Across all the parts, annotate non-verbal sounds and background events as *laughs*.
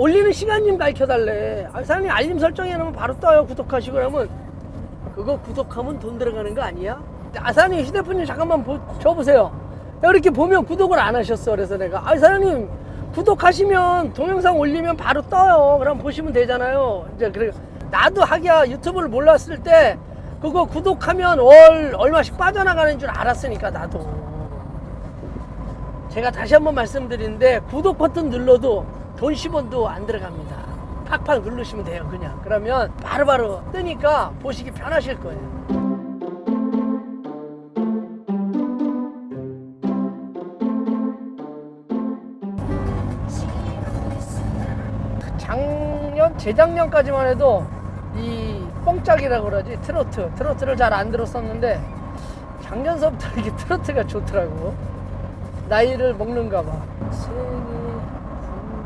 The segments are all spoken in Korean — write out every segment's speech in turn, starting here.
올리는 시간 좀 밝혀달래. 아, 사장님 알림 설정해 놓으면 바로 떠요. 구독하시고 그러면 그거 구독하면 돈 들어가는 거 아니야? 아 사장님 휴대폰 좀 잠깐만 보, 줘보세요. 이렇게 보면 구독을 안 하셨어. 그래서 내가 아 사장님 구독하시면 동영상 올리면 바로 떠요. 그럼 보시면 되잖아요. 이제 그래 나도 하기야 유튜브를 몰랐을 때 그거 구독하면 월 얼마씩 빠져나가는 줄 알았으니까 나도. 제가 다시 한번 말씀드리는데 구독 버튼 눌러도 돈 10원도 안 들어갑니다. 팍팍 누르시면 돼요, 그냥. 그러면 바로 바로 뜨니까 보시기 편하실 거예요. 작년, 재작년까지만 해도 이 뽕짝이라고 그러지 트로트, 트로트를 잘 안 들었었는데 작년서부터 이게 트로트가 좋더라고. 나이를 먹는가 봐. 생이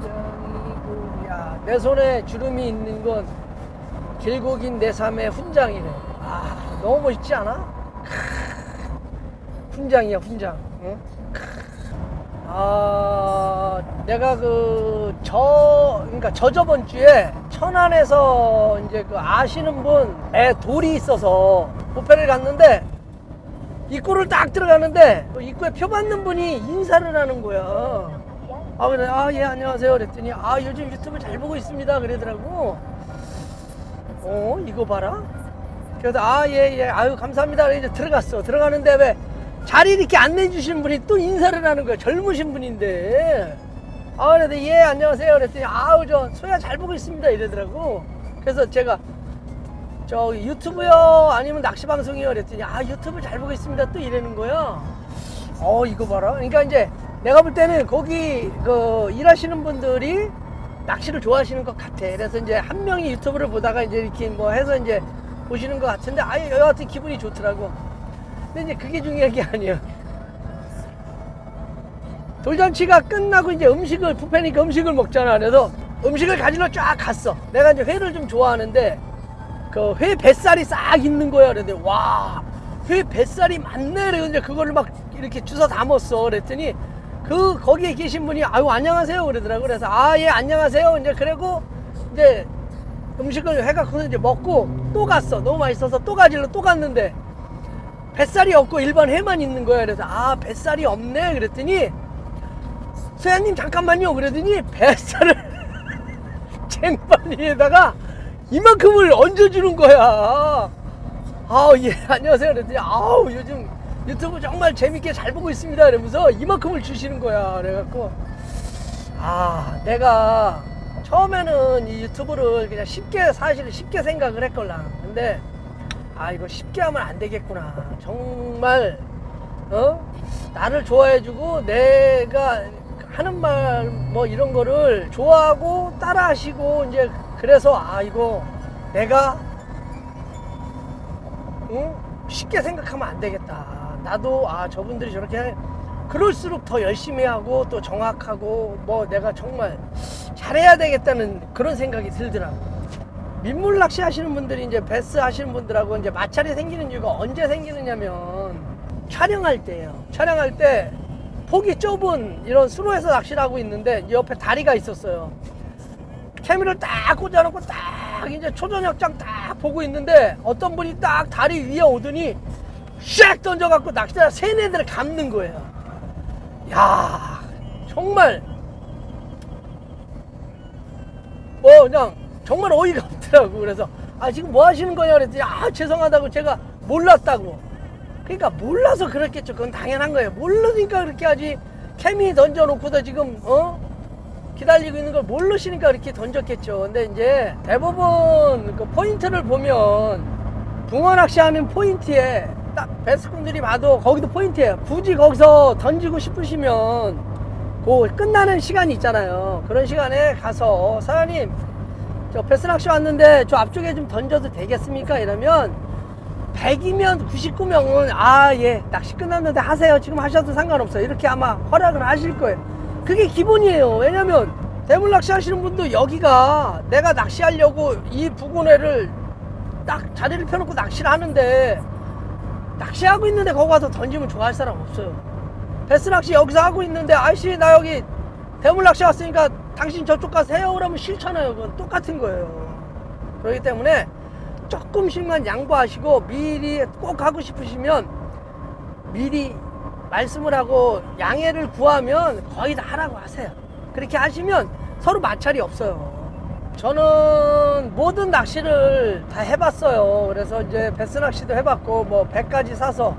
훈장이고, 야, 내 손에 주름이 있는 건 길고 긴 내 삶의 훈장이네. 아, 너무 멋있지 않아? 크, 훈장이야, 훈장. 응? 크. 아, 내가 그, 저, 그러니까 저 저번 주에 천안에서 이제 그 아시는 분에 돌이 있어서 부페를 갔는데 입구를 딱 들어가는데 그 입구에 표 받는 분이 인사를 하는 거야. 아 그래. 아 예 안녕하세요. 그랬더니 아 요즘 유튜브 잘 보고 있습니다. 그러더라고. 어 이거 봐라. 그래서 아 예 예. 아유 감사합니다. 이제 들어갔어. 들어가는데 왜 자리 이렇게 안내해 주신 분이 또 인사를 하는 거야. 젊으신 분인데. 아 그래도 예 안녕하세요. 그랬더니 아우 저 소야 잘 보고 있습니다. 이러더라고. 그래서 제가 저 유튜브요? 아니면 낚시 방송이요? 그랬더니 아 유튜브 잘 보고 있습니다. 또 이러는 거야. 어 이거 봐라. 그러니까 이제 내가 볼 때는 거기 그 일하시는 분들이 낚시를 좋아하시는 것 같아 그래서 이제 한 명이 유튜브를 보다가 이제 이렇게 뭐 해서 이제 보시는 것 같은데 아예 여하튼 기분이 좋더라고 근데 이제 그게 중요한 게 아니야 돌잔치가 끝나고 이제 음식을 부페니까 음식을 먹잖아 그래서 음식을 가지러 쫙 갔어 내가 이제 회를 좀 좋아하는데 그 회 뱃살이 싹 있는 거야. 그랬더니 와, 회 뱃살이 많네. 그래서 이제 그거를 막 이렇게 주워 담았어. 그랬더니 그 거기에 계신 분이 아유 안녕하세요 그러더라고. 그래서 아 예 안녕하세요. 이제 그리고 이제 음식을 해갖고 이제 먹고 또 갔어. 너무 맛있어서 또 가지러 또 갔는데 뱃살이 없고 일반 회만 있는 거야. 그래서 아 뱃살이 없네. 그랬더니 소야님 잠깐만요. 그러더니 뱃살을 *laughs* 쟁반위에다가 이만큼을 얹어주는 거야. 아우, 예, 안녕하세요. 그랬더니, 아우, 요즘 유튜브 정말 재밌게 잘 보고 있습니다. 이러면서 이만큼을 주시는 거야. 그래갖고, 아, 내가 처음에는 이 유튜브를 그냥 쉽게, 사실 쉽게 생각을 했걸랑. 근데, 아, 이거 쉽게 하면 안 되겠구나. 정말, 어? 나를 좋아해주고 내가 하는 말 뭐 이런 거를 좋아하고 따라 하시고 이제 그래서 아 이거 내가 응? 쉽게 생각하면 안 되겠다. 나도 아 저분들이 저렇게 그럴수록 더 열심히 하고 또 정확하고 뭐 내가 정말 잘해야 되겠다는 그런 생각이 들더라고. 민물 낚시 하시는 분들이 이제 베스 하시는 분들하고 이제 마찰이 생기는 이유가 언제 생기느냐면 촬영할 때예요. 촬영할 때 폭이 좁은 이런 수로에서 낚시를 하고 있는데 옆에 다리가 있었어요. 캐미를 딱 꽂아놓고 딱 이제 초저녁장 딱 보고 있는데 어떤 분이 딱 다리 위에 오더니 샥 던져갖고 낚시대 세네들을 감는 거예요. 야 정말 뭐 그냥 정말 어이가 없더라고. 그래서 아 지금 뭐 하시는 거냐 그랬더니 아 죄송하다고 제가 몰랐다고. 그러니까 몰라서 그랬겠죠. 그건 당연한 거예요. 모르니까 그렇게 하지. 케미 던져놓고도 지금 어 기다리고 있는 걸 모르시니까 이렇게 던졌겠죠. 근데 이제 대부분 그 포인트를 보면 붕어 낚시하는 포인트에 딱 베스꾼들이 봐도 거기도 포인트예요. 굳이 거기서 던지고 싶으시면 그 끝나는 시간이 있잖아요. 그런 시간에 가서 사장님 저 베스 낚시 왔는데 저 앞쪽에 좀 던져도 되겠습니까? 이러면 100이면 99명은 아 예 낚시 끝났는데 하세요 지금 하셔도 상관없어요 이렇게 아마 허락을 하실 거예요 그게 기본이에요. 왜냐면 대물 낚시 하시는 분도 여기가 내가 낚시하려고 이 부근에를 딱 자리를 펴놓고 낚시를 하는데 낚시하고 있는데 거기 가서 던지면 좋아할 사람 없어요. 베스 낚시 여기서 하고 있는데 아저씨 나 여기 대물 낚시 왔으니까 당신 저쪽 가서 해요. 그러면 싫잖아요. 그건 똑같은 거예요. 그렇기 때문에 조금씩만 양보하시고 미리 꼭 하고 싶으시면 미리 말씀을 하고 양해를 구하면 거의 다 하라고 하세요 그렇게 하시면 서로 마찰이 없어요 저는 모든 낚시를 다 해봤어요 그래서 이제 베스 낚시도 해봤고 뭐 배까지 사서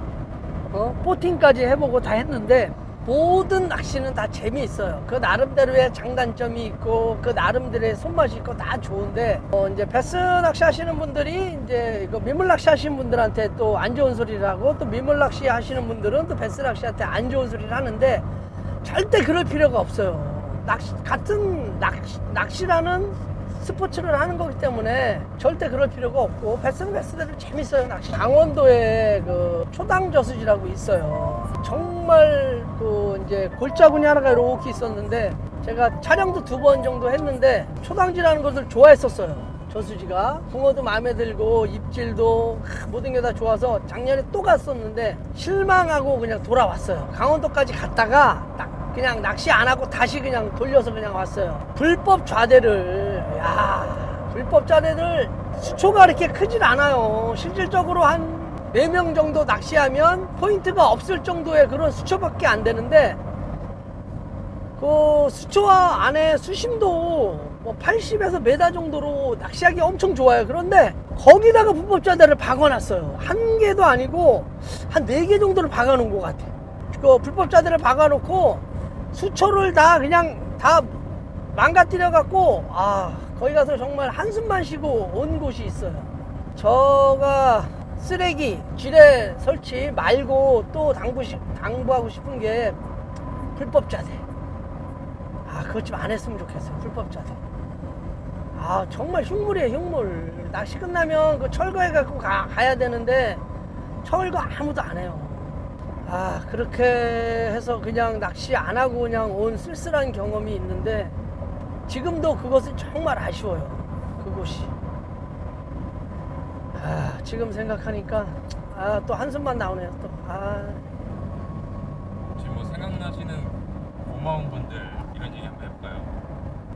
어? 보팅까지 해보고 다 했는데 모든 낚시는 다 재미있어요. 그 나름대로의 장단점이 있고 그 나름대로의 손맛이 있고 다 좋은데 어 이제 베스 낚시 하시는 분들이 이제 이거 민물 낚시 하시는 분들한테 또 안 좋은 소리를 하고 또 민물 낚시 하시는 분들은 또 베스 낚시한테 안 좋은 소리를 하는데 절대 그럴 필요가 없어요. 낚시 같은 낚시, 낚시라는 스포츠를 하는 거기 때문에 절대 그럴 필요가 없고 베스는 베스대로 재밌어요 낚시 강원도에 그 초당 저수지라고 있어요 정 말 그 이제 골짜구니 하나가 이렇게 있었는데 제가 촬영도 두 번 정도 했는데 초당지라는 것을 좋아했었어요 저수지가 붕어도 마음에 들고 입질도 하, 모든 게 다 좋아서 작년에 또 갔었는데 실망하고 그냥 돌아왔어요 강원도까지 갔다가 딱 그냥 낚시 안 하고 다시 그냥 돌려서 그냥 왔어요. 불법 좌대를, 야 불법 좌대를 수초가 그렇게 크질 않아요. 실질적으로 한 4명 정도 낚시하면 포인트가 없을 정도의 그런 수초밖에 안 되는데, 그 수초와 안에 수심도 뭐 80에서 메다 정도로 낚시하기 엄청 좋아요. 그런데 거기다가 불법 좌대를 박아놨어요. 한 개도 아니고 한 네 개 정도를 박아놓은 것 같아요. 그 불법 좌대를 박아놓고 수초를 다 그냥 다 망가뜨려 갖고 아 거기 가서 정말 한숨만 쉬고 온 곳이 있어요 저가 쓰레기 지뢰 설치 말고 또 당부, 당부하고 싶은 게 불법자대 아 그것 좀 안 했으면 좋겠어요. 불법자대 아 정말 흉물이에요 흉물. 낚시 끝나면 그 철거해 갖고 가, 가야 되는데 철거 아무도 안 해요. 아 그렇게 해서 그냥 낚시 안 하고 그냥 온 쓸쓸한 경험이 있는데 지금도 그것은 정말 아쉬워요. 그곳이. 아 지금 생각하니까 아 또 한숨만 나오네요 또 아 지금 뭐 생각나시는 고마운 분들 이런 얘기 한번 해볼까요?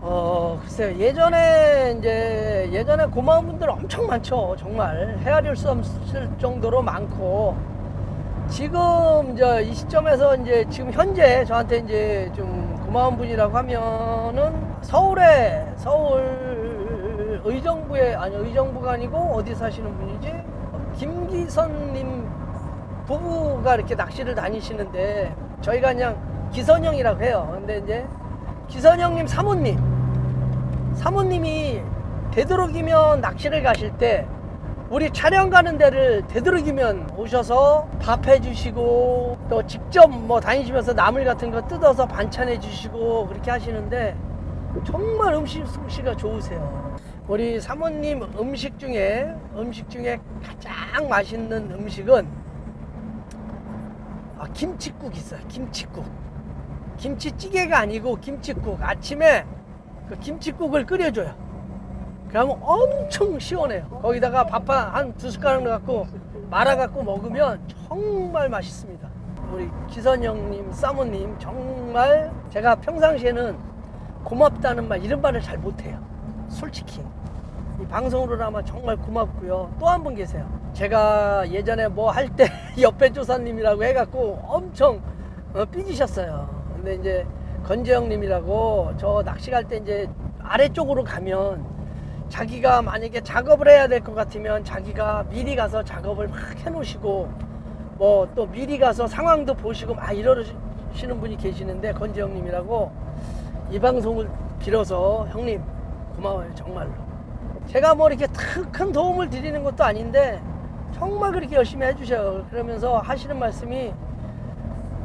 어, 글쎄요. 예전에 이제 예전에 고마운 분들 엄청 많죠. 정말 헤아릴 수 없을 정도로 많고 지금 이제 이 시점에서 이제 지금 현재 저한테 이제 좀 고마운 분이라고 하면은 서울에 서울 의정부에 아니 의정부가 아니고 어디 사시는 분이지? 김기선님 부부가 이렇게 낚시를 다니시는데 저희가 그냥 기선형이라고 해요. 근데 이제 기선형님 사모님 사모님이 되도록이면 낚시를 가실 때 우리 촬영 가는 데를 되도록이면 오셔서 밥 해주시고 또 직접 뭐 다니시면서 나물 같은 거 뜯어서 반찬 해 주시고 그렇게 하시는데 정말 음식 솜씨가 좋으세요. 우리 사모님 음식 중에 음식 중에 가장 맛있는 음식은 아, 김치국 있어요. 김치국. 김치찌개가 아니고 김치국. 아침에 그 김치국을 끓여줘요. 그러면 엄청 시원해요. 거기다가 밥 한 두 숟가락 넣어갖고 말아갖고 먹으면 정말 맛있습니다. 우리 기선영님, 사모님 정말 제가 평상시에는 고맙다는 말 이런 말을 잘 못해요. 솔직히 이 방송으로나마 정말 고맙고요. 또 한 분 계세요. 제가 예전에 뭐 할 때 *laughs* 옆에 조사님이라고 해갖고 엄청 어, 삐지셨어요. 근데 이제 건재영님이라고 저 낚시 갈 때 이제 아래쪽으로 가면 자기가 만약에 작업을 해야 될 것 같으면 자기가 미리 가서 작업을 막 해놓으시고 뭐 또 미리 가서 상황도 보시고 막 이러시는 분이 계시는데 건재영님이라고 이 방송을 빌어서 형님 고마워요 정말로 제가 뭐 이렇게 큰 도움을 드리는 것도 아닌데 정말 그렇게 열심히 해주셔요 그러면서 하시는 말씀이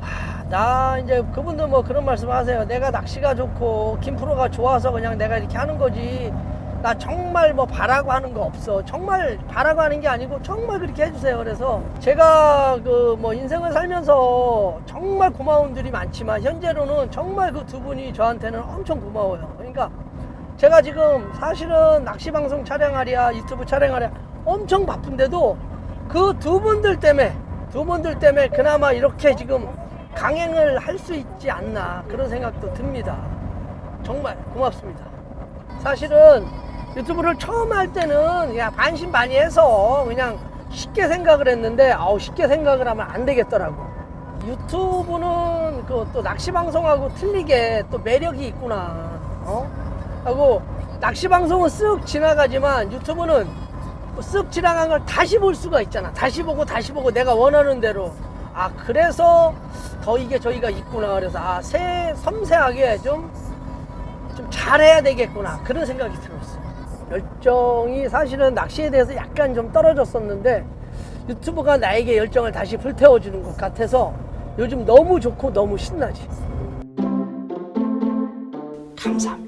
아, 나 이제 그분도 뭐 그런 말씀 하세요. 내가 낚시가 좋고 김프로가 좋아서 그냥 내가 이렇게 하는 거지. 나 정말 뭐 바라고 하는 거 없어. 정말 바라고 하는 게 아니고 정말 그렇게 해주세요. 그래서 제가 그 뭐 인생을 살면서 정말 고마운 분들이 많지만 현재로는 정말 그 두 분이 저한테는 엄청 고마워요. 그러니까 제가 지금 사실은 낚시 방송 촬영하랴 유튜브 촬영하랴 엄청 바쁜데도 그 두 분들 때문에 두 분들 때문에 그나마 이렇게 지금 강행을 할 수 있지 않나 그런 생각도 듭니다. 정말 고맙습니다. 사실은 유튜브를 처음 할 때는 야 반신반의해서 그냥 쉽게 생각을 했는데 아우 쉽게 생각을 하면 안 되겠더라고. 유튜브는 그 또 낚시 방송하고 틀리게 또 매력이 있구나. 어? 하고 낚시 방송은 쓱 지나가지만 유튜브는 쓱 지나간 걸 다시 볼 수가 있잖아. 다시 보고 다시 보고 내가 원하는 대로. 아 그래서 더 이게 저희가 있구나. 그래서 아 새, 섬세하게 좀 좀 잘해야 되겠구나 그런 생각이 들었어요. 열정이 사실은 낚시에 대해서 약간 좀 떨어졌었는데 유튜브가 나에게 열정을 다시 불태워주는 것 같아서 요즘 너무 좋고 너무 신나지. 감사합니다.